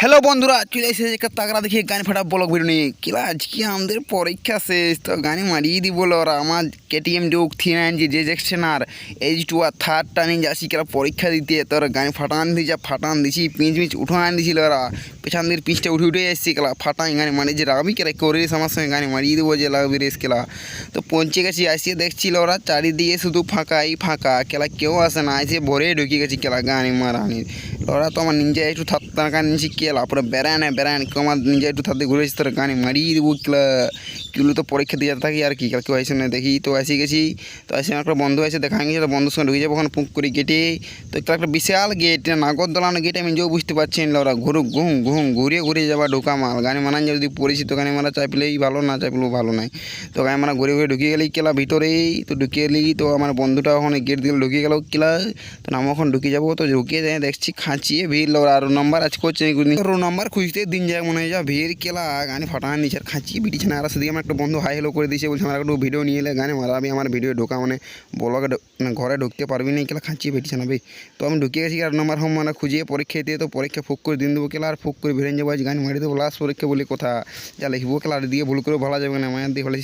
Hello বন্ধুরা, চলে এসেছে একটা তাগড়া দেখি গান ফাটা ব্লগ ভিডিও নিয়ে। কিলা আজকে আমাদের পরীক্ষা শেষ, তো গানে মারিয়ে দিব ওরা আমার KTM duke three nine G J জেক্সেনার H two R থার্ডটা নিয়ে যাচ্ছি কিলা পরীক্ষা দিতে তোর গান ফাটান দিয়ে যা ফাটান দিছি, পিঁচ পিঁচ উঠান দিছিল ওরা। পেছন দিয়ে পিঁচটা উঠে উঠে এসেছি কেলা ফাটাই গানে মানে যে রাগবি কেলা করে আমার সঙ্গে গানে মারিয়ে দেবো যে লাগবি রেস কেলা তো পৌঁছে গেছি আসিয়ে দেখছিল ওরা, চারিদিকে শুধু ফাঁকাই ফাঁকা কেলা কেউ আসে না এসে ভরে ঢুকে গেছি কেলা গানে মারানি। ওরা তো আমার নিজে একটু থাকা নিয়েছি কেলা পুরো বেড়ায় বেড়ায় কেউ আমার নিজে একটু থাকতে ঘুরেছি, তোর গানে মারিয়ে দেবো কেলা কিলো তো পরীক্ষা দিয়ে থাকি আর কি কেউ না, দেখি তো আসি গেছি। তো আসে একটা বন্ধু আছে, দেখা গেছে, তো বন্ধুর সঙ্গে ঢুকে যাব ওখানে পুক করে গেটে তো একটা একটা বিশাল গেট নাগর দোলানো গেট আমি যেও বুঝতে পারছি না। ওরা ঘুরুক, ঘুম ঘুম, ঘুরিয়ে ঘুরিয়ে যাবা ঢোকা মাল। গানে মানান যদি পরিচিত গানে মারা চাই পেলেই ভালো, না চাই পেলেও ভালো নাই। তো গানে মারা ঘুরে ঘুরে ঢুকিয়ে গেলেই কেলা ভিতরেই তো ঢুকিয়ে গেলি, তো আমার বন্ধুটা ওখানে গেট দিকে ঢুকিয়ে গেল কেলা। তো আমি এখন ঢুকে যাব, তো ঢুকিয়ে যাই, দেখছি খাঁচিয়ে ভিড়, ওরা আর নাম্বার আজ করছে রো নাম্বার খুঁজতে দিন যায় মনে হয়, যা ভিড় কেলা। গানে ফাটান নিচে আর খাঁচিয়ে বিটিছে না আর সেদিকে আমার একটা বন্ধু হাই হেলো করে দিয়েছে, বলছে আমার একটু ভিডিও নিয়ে এলে গানে মারাবি আমার ভিডিও ঢোকা মানে ব্লগে মানে ঘরে ঢুকতে পারবি না কেলা খাঁচিয়ে পেটিছে না ভাই। তো আমি ঢুকে গেছি আর নাম্বার হোম মানে খুঁজিয়ে পরীক্ষা দিয়ে তো পরীক্ষা ফুক করে দিন দেবো কেলা আর ফুক করে ভেড়ে যাব, আজ গান মারি দেবো লাস্ট পরীক্ষা বলে কথা। যা লিখব কেলা, আর দিয়ে ভুল করে ভালো যাবে না মায়ের দিয়ে ভালো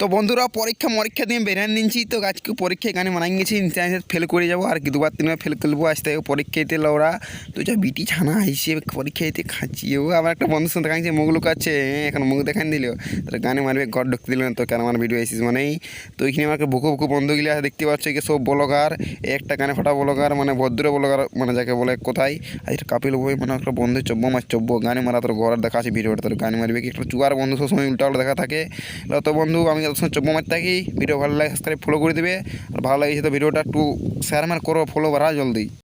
তো বন্ধুরা, পরীক্ষা মরীক্ষা দিয়ে বেরিয়ে নিচ্ছি তো আজকে পরীক্ষা এখানে মানাই গেছি। ইন্টারনেট ফেল করে যাব। আর কি, দুবার, তিনবার ফেল করব। আজ থেকে পরীক্ষা দিতে ওরা। তো যা বিটি ছানা হিসেবে পরীক্ষা দিতে খাচ্ছিও আবার একটা বন্ধুর সঙ্গে দেখাচ্ছে, মুখ লুকাচ্ছে। এখন মুখ দেখান দিল। তার গানে মারবে ঘর ঢুকতে দিল না। তো কেন আমার ভিডিও এসিস মানেই। তো ওইখানে আমাকে বুকু বুকু বন্ধুগুলি আছে, দেখতে পাচ্ছ কি সব ব্লগার, একটা গানে ফাটা ব্লগার মানে ভদ্র ব্লগার মানে যাকে বলে কোথায়। এটা কাপিল বই মানে একটা বন্ধু চব্য মাছ চব্য গানে মারা তোর ঘর দেখা আছে, ভিডিওটা তোর গানে মারবে কি? একটা চুয়ার বন্ধু সবসময় উল্টা উল্টা দেখা থাকে। তো বন্ধু, আমি তোর চব্ব মাছ থাকি, ভিডিও ভালো লাগে সাবস্ক্রাইব ফলো করে দেবে। আর ভালো লাগছে তো ভিডিওটা একটু শেয়ার মার করো ফলো করা জলদি।